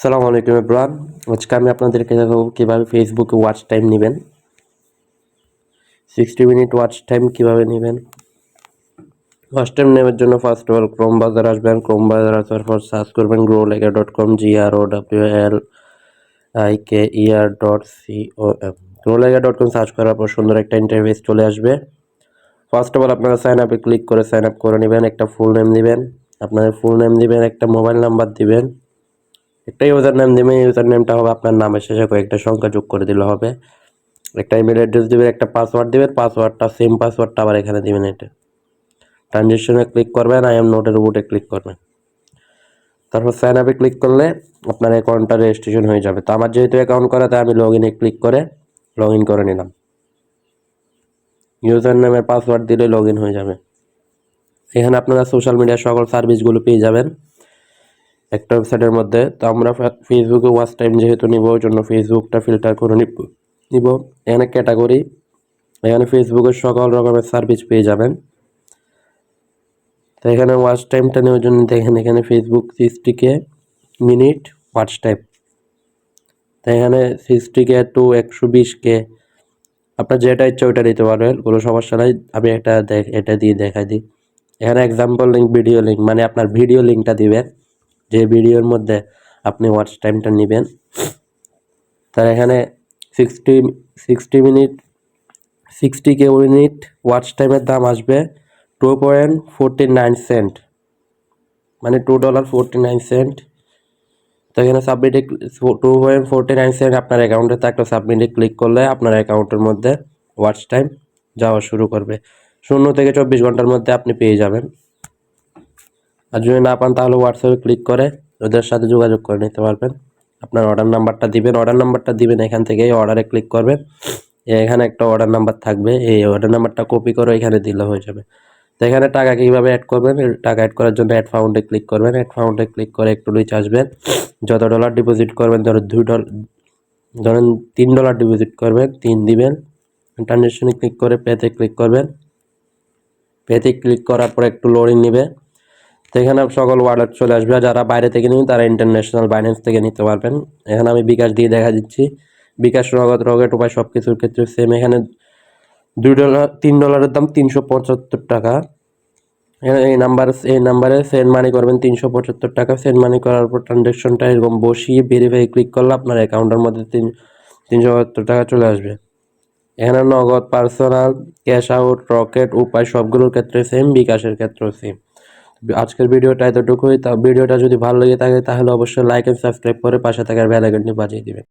সালাম আলাইকুম ইব্রান আজকে আমি আপনাদেরকে দেখাবো কীভাবে ফেসবুকে ওয়াচ টাইম নেবেন। সিক্সটি মিনিট ওয়াচ টাইম কীভাবে নেবেন। ওয়াচ টাইম নেওয়ার জন্য ফার্স্ট অফ অল ক্রোম বাজার আসবেন। ক্রোম বাজার আসার পর সার্চ করবেন grow liker dot com G R O W L I K E R dot C O M grow liker dot com search করার পর সুন্দর একটা ইন্টারফেস চলে আসবে। ফার্স্ট অফ অল আপনারা সাইন আপে ক্লিক করে সাইন আপ করে নেবেন। একটা ফুল নেম দিবেন। আপনাদের ফুল নেম দিবেন, একটা মোবাইল নাম্বার দিবেন। একটা ইউজার নেম দেবেন ইউজার নেমটা হবে আপনার নামের শেষে কয়েকটা সংখ্যা যোগ করে দিলে হবে। একটা ইমেল অ্যাড্রেস দেবেন, একটা পাসওয়ার্ড দেবেন পাসওয়ার্ডটা সেম পাসওয়ার্ডটা আবার এখানে দেবেন এটা। ট্রানজেকশনে ক্লিক করবেন আই এম নোটের উপরে ক্লিক করবেন। তারপর সাইন আপে ক্লিক করলে আপনার অ্যাকাউন্টটা রেজিস্ট্রেশন হয়ে যাবে। তো আমার যেহেতু অ্যাকাউন্ট করা, তাই আমি লগ ইনে ক্লিক করে লগ ইন করে নিলাম। ইউজার নামের পাসওয়ার্ড দিলে লগ ইন হয়ে যাবে। এখানে আপনারা সোশ্যাল মিডিয়ার সকল সার্ভিসগুলো পেয়ে যাবেন। একটা ওয়েবসাইটের মধ্যে। তো আমরা ফেসবুকে ওয়াচ টাইম যেহেতু নিব ওই জন্য ফেসবুকটা ফিল্টার করে নিব। নিব। এখানে ক্যাটাগরি এখানে ফেসবুকের সকল রকমের সার্ভিস পেয়ে যাবেন। তো এখানে ওয়াচ টাইমটা নেওয়ার জন্য দেখেন এখানে ফেসবুক সিক্সটিকে মিনিট ওয়াচ টাইম তো এখানে সিক্সটিকে টু একশো বিশকে আপনার যেটা ইচ্ছা ওইটা দিতে পারবেন। কোনো সমস্যা নাই। আমি একটা দেখ এটা দিয়ে দেখাই দিই। এখানে এক্সাম্পল লিঙ্ক ভিডিও লিঙ্ক মানে আপনার ভিডিও লিঙ্কটা দিবেন। যে ভিডিওর মধ্যে আপনি ওয়াচ টাইমটা নেবেন, তার এখানে সিক্সটি সিক্সটি মিনিট সিক্সটি কে মিনিট ওয়াচ টাইমের দাম আসবে two point forty nine cent মানে two dollar forty nine cent তো এখানে সাবমিটে two point forty nine cent আপনার অ্যাকাউন্টে থাকলে সাবমিটে ক্লিক করলে আপনার অ্যাকাউন্টের মধ্যে ওয়াচ টাইম যাওয়া শুরু করবে। শূন্য থেকে চব্বিশ ঘণ্টার মধ্যে আপনি পেয়ে যাবেন। আর যদি না পান তাহলে হোয়াটসঅ্যাপে ক্লিক করে ওদের সাথে যোগাযোগ করে নিতে পারবেন। আপনার অর্ডার নাম্বারটা দিবেন অর্ডার নাম্বারটা দিবেন, এখান থেকে অর্ডারে ক্লিক করবেন এখানে একটা অর্ডার নাম্বার থাকবে, এই অর্ডার নাম্বারটা কপি করে এখানে দিলে হয়ে যাবে। তো এখানে টাকা কীভাবে অ্যাড করবেন? টাকা অ্যাড করার জন্য অ্যাড ফাউন্ডে ক্লিক করবেন। অ্যাড ফাউন্ডে ক্লিক করে একটু নিচে আসবেন। যত ডলার ডিপোজিট করবেন ধরো দুই ডলার ধরেন তিন ডলার ডিপোজিট করবেন, তিন দিবেন। ট্রানজেকশনে ক্লিক করে পেতে ক্লিক করবেন। পেতে ক্লিক করার পর একটু লোডিং নেবে। তো এখানে সকল ওয়ালেট চলে আসবে। যারা বাইরে থেকে নিন তারা ইন্টারন্যাশনাল বাইন্যান্স থেকে নিতে পারবেন। এখানে আমি বিকাশ দিয়ে দেখা দিচ্ছি। বিকাশ নগদ রকেট উপায় সব কিছুর ক্ষেত্রে সেম এখানে দুই ডলার তিন ডলারের দাম তিনশো পঁচাত্তর টাকা। এখানে এই নাম্বার এই নাম্বারে সেন্ড মানি করবেন তিনশো পঁচাত্তর টাকা। সেন্ড মানি করার পর ট্রানজ্যাকশনটা এরকম বসিয়ে ভেরিফাই ক্লিক করলে আপনার অ্যাকাউন্টের মধ্যে তিন, তিনশো পঁচাত্তর টাকা চলে আসবে। এখানে নগদ পার্সোনাল ক্যাশ আউট রকেট উপায় সবগুলোর ক্ষেত্রে সেম বিকাশের ক্ষেত্রেও সেম আজকের ভিডিওটা এতটুকুই। তা ভিডিওটা যদি ভালো লেগে থাকে, তাহলে অবশ্যই লাইক এন্ড সাবস্ক্রাইব করে পাশে থাকার বেল বাজিয়ে দিবেন।